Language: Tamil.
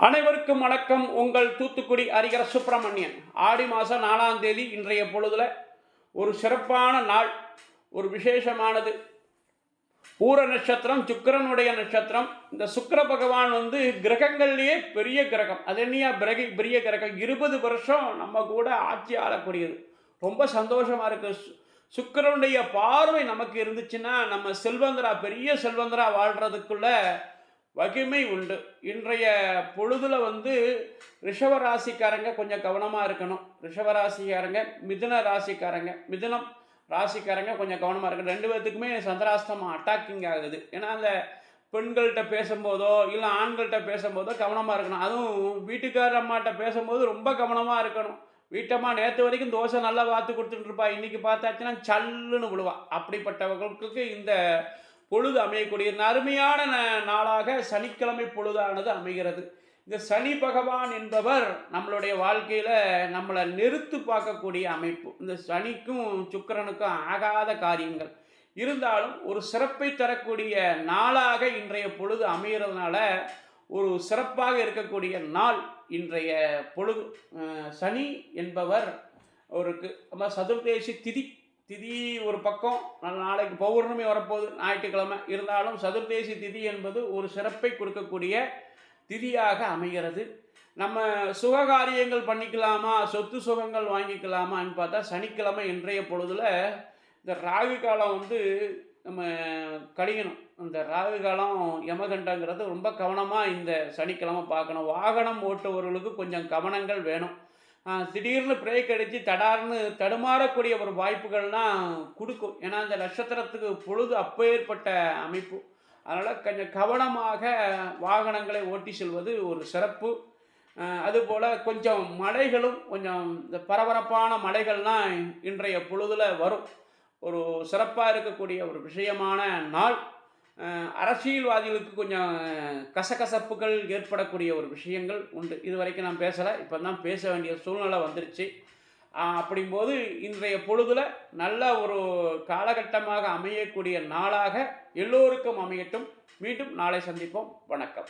அனைவருக்கும் வணக்கம். உங்கள் தூத்துக்குடி அரிகர சுப்பிரமணியன். ஆடி மாதம் நாலாம் தேதி இன்றைய பொழுதுல ஒரு சிறப்பான நாள் ஒரு விசேஷமானது. பூர நட்சத்திரம் சுக்கிரனுடைய நட்சத்திரம். இந்த சுக்கிர பகவான் வந்து கிரகங்கள்லேயே பெரிய கிரகம். அது என்னையா? பிறகு பெரிய கிரகம். இருபது வருஷம் நம்ம கூட ஆட்சி ஆளக்கூடியது. ரொம்ப சந்தோஷமாக இருக்குது சு- சுக்கிரனுடைய பார்வை நமக்கு இருந்துச்சுன்னா நம்ம செல்வந்தரா பெரிய செல்வந்தரா வாழ்கிறதுக்குள்ள வகிமை உண்டு. இன்றைய பொழுதில் வந்து ரிஷவராசிக்காரங்க கொஞ்சம் கவனமாக இருக்கணும். ரிஷவராசிக்காரங்க மிதுன ராசிக்காரங்க மிதுனம் ராசிக்காரங்க கொஞ்சம் கவனமாக இருக்கணும். ரெண்டு பேர்த்துக்குமே சந்திராஸ்தமம் அட்டாக்கிங் ஆகுது. ஏன்னா அந்த பெண்கள்கிட்ட பேசும்போதோ இல்லை ஆண்கள்கிட்ட பேசும்போதோ கவனமாக இருக்கணும். அதுவும் வீட்டுக்கார அம்மாட்ட பேசும்போது ரொம்ப கவனமாக இருக்கணும். வீட்டம்மா நேற்று வரைக்கும் தோசை நல்லா பார்த்து கொடுத்துட்டு இருப்பா. இன்றைக்கி பார்த்தாச்சுன்னா சல்லுன்னு விழுவா. அப்படிப்பட்டவர்களுக்கு இந்த பொழுது அமையக்கூடிய அருமையான நாளாக சனிக்கிழமை பொழுதானது அமைகிறது. இந்த சனி பகவான் என்பவர் நம்மளுடைய வாழ்க்கையில் நம்மளை நிறுத்து பார்க்கக்கூடிய அமைப்பு. இந்த சனிக்கும் சுக்கிரனுக்கும் ஆகாத காரியங்கள். இருந்தாலும் ஒரு சிறப்பை தரக்கூடிய நாளாக இன்றைய பொழுது அமைகிறதுனால ஒரு சிறப்பாக இருக்கக்கூடிய நாள் இன்றைய பொழுது சனி என்பவர் அவருக்கு நம்ம சதுர்தேசி திதி திதி ஒரு பக்கம் நாளைக்கு பௌர்ணமி வரப்போகுது ஞாயிற்றுக்கிழமை. இருந்தாலும் சதுர்தேசி திதி என்பது ஒரு சிறப்பை கொடுக்கக்கூடிய திதியாக அமைகிறது. நம்ம சுககாரியங்கள் பண்ணிக்கலாமா சொத்து சுகங்கள் வாங்கிக்கலாமான்னு பார்த்தா சனிக்கிழமை இன்றைய பொழுதில் இந்த ராகு காலம் வந்து நம்ம கழிக்கணும் அந்த ராகு காலம் யமகண்டங்கிறது ரொம்ப கவனமாக இந்த சனிக்கிழமை பார்க்கணும். வாகனம் ஓட்டுபவர்களுக்கு கொஞ்சம் கவனங்கள் வேணும். திடீர்னு பிரேக் அடித்து தடார்னு தடுமாறக்கூடிய ஒரு வாய்ப்புகள்லாம் கொடுக்கும். ஏன்னா அந்த நட்சத்திரத்துக்கு பொழுது அப்பேற்பட்ட அமைப்பு. அதனால் கொஞ்சம் கவனமாக வாகனங்களை ஓட்டி செல்வது ஒரு சிறப்பு. அதுபோல் கொஞ்சம் மழைகளும் கொஞ்சம் இந்த பரபரப்பான மழைகள்லாம் இன்றைய பொழுதில் வரும். ஒரு சிறப்பாக இருக்கக்கூடிய ஒரு விஷயமான நாள். அரசியல்வாதிகளுக்கு கொஞ்சம் கசகசப்புகள் ஏற்படக்கூடிய ஒரு விஷயங்கள் உண்டு. இது வரைக்கும் நான் பேசலை. இப்போ தான் பேச வேண்டிய சூழ்நிலை வந்துருச்சு. ஆஹ் அப்படிங்கும்போது இன்றைய பொழுதில் நல்ல ஒரு காலகட்டமாக அமையக்கூடிய நாளாக எல்லோருக்கும் அமையட்டும். மீண்டும் நாளை சந்திப்போம். வணக்கம்.